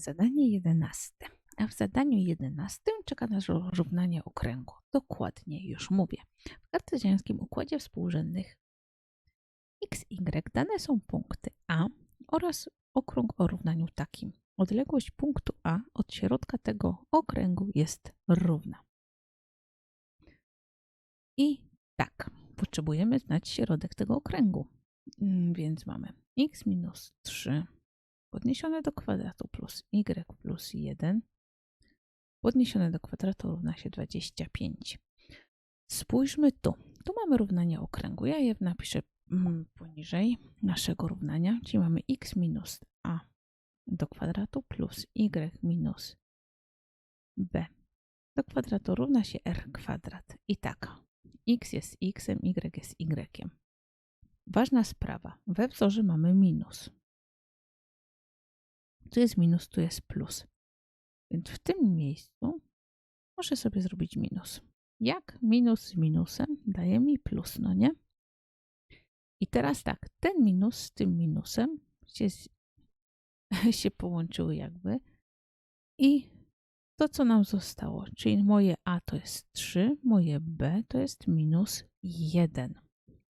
zadanie 11. A w zadaniu 11 czeka nas równanie okręgu. Dokładnie już mówię. W kartezjańskim układzie współrzędnych x, y dane są punkty A oraz okrąg o równaniu takim. Odległość punktu A od środka tego okręgu jest równa. I tak, potrzebujemy znać środek tego okręgu. Mm, Więc mamy x minus 3 podniesione do kwadratu plus y plus 1 podniesione do kwadratu równa się 25. Spójrzmy tu. Tu mamy równanie okręgu. Ja je napiszę mm, poniżej naszego równania, czyli mamy x minus a do kwadratu plus y minus b do kwadratu równa się r kwadrat. I tak, x jest x, y jest y. Ważna sprawa. We wzorze mamy minus. Tu jest minus, tu jest plus. Więc w tym miejscu muszę sobie zrobić minus. Jak minus z minusem daje mi plus, no nie? I teraz tak, ten minus z tym minusem się, się połączyły jakby. I to, co nam zostało, czyli moje A to jest 3, moje B to jest minus 1.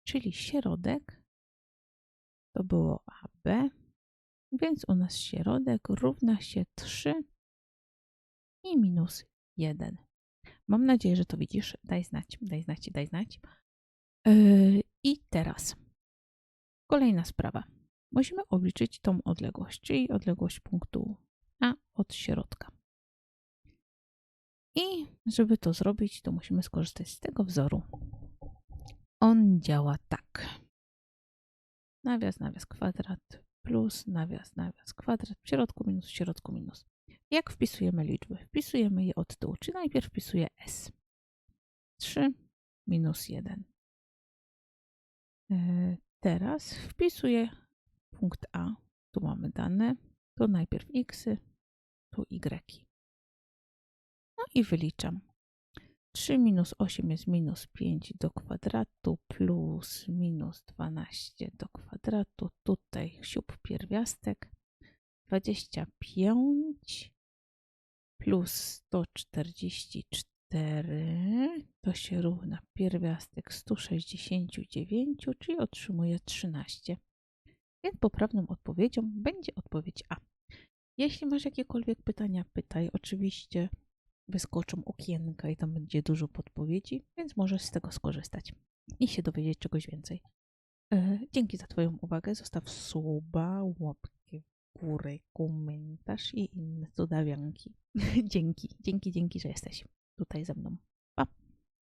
Czyli środek to było AB, więc u nas środek równa się 3 i minus 1. Mam nadzieję, że to widzisz. Daj znać, daj znać, daj znać. Yy, I teraz kolejna sprawa. Musimy obliczyć tą odległość, czyli odległość punktu A od środka. I żeby to zrobić, to musimy skorzystać z tego wzoru. On działa tak. Nawias, nawias, kwadrat plus nawias, nawias, kwadrat, w środku minus, w środku minus. Jak wpisujemy liczby? Wpisujemy je od tyłu, czyli najpierw wpisuję S. 3 minus 1. E, Teraz wpisuję punkt A. Tu mamy dane. To najpierw x, tu y. No i wyliczam. 3 minus 8 jest minus 5 do kwadratu plus minus 12 do kwadratu. Tutaj siup pierwiastek. 25 plus 144 to się równa pierwiastek 169, czyli otrzymuję 13. Więc poprawną odpowiedzią będzie odpowiedź A. Jeśli masz jakiekolwiek pytania, pytaj. Oczywiście wyskoczą okienka i tam będzie dużo podpowiedzi, więc możesz z tego skorzystać i się dowiedzieć czegoś więcej. E, Dzięki za Twoją uwagę. Zostaw suba, łapkę w górę, komentarz i inne cudawianki. dzięki, dzięki, dzięki, że jesteś tutaj ze mną.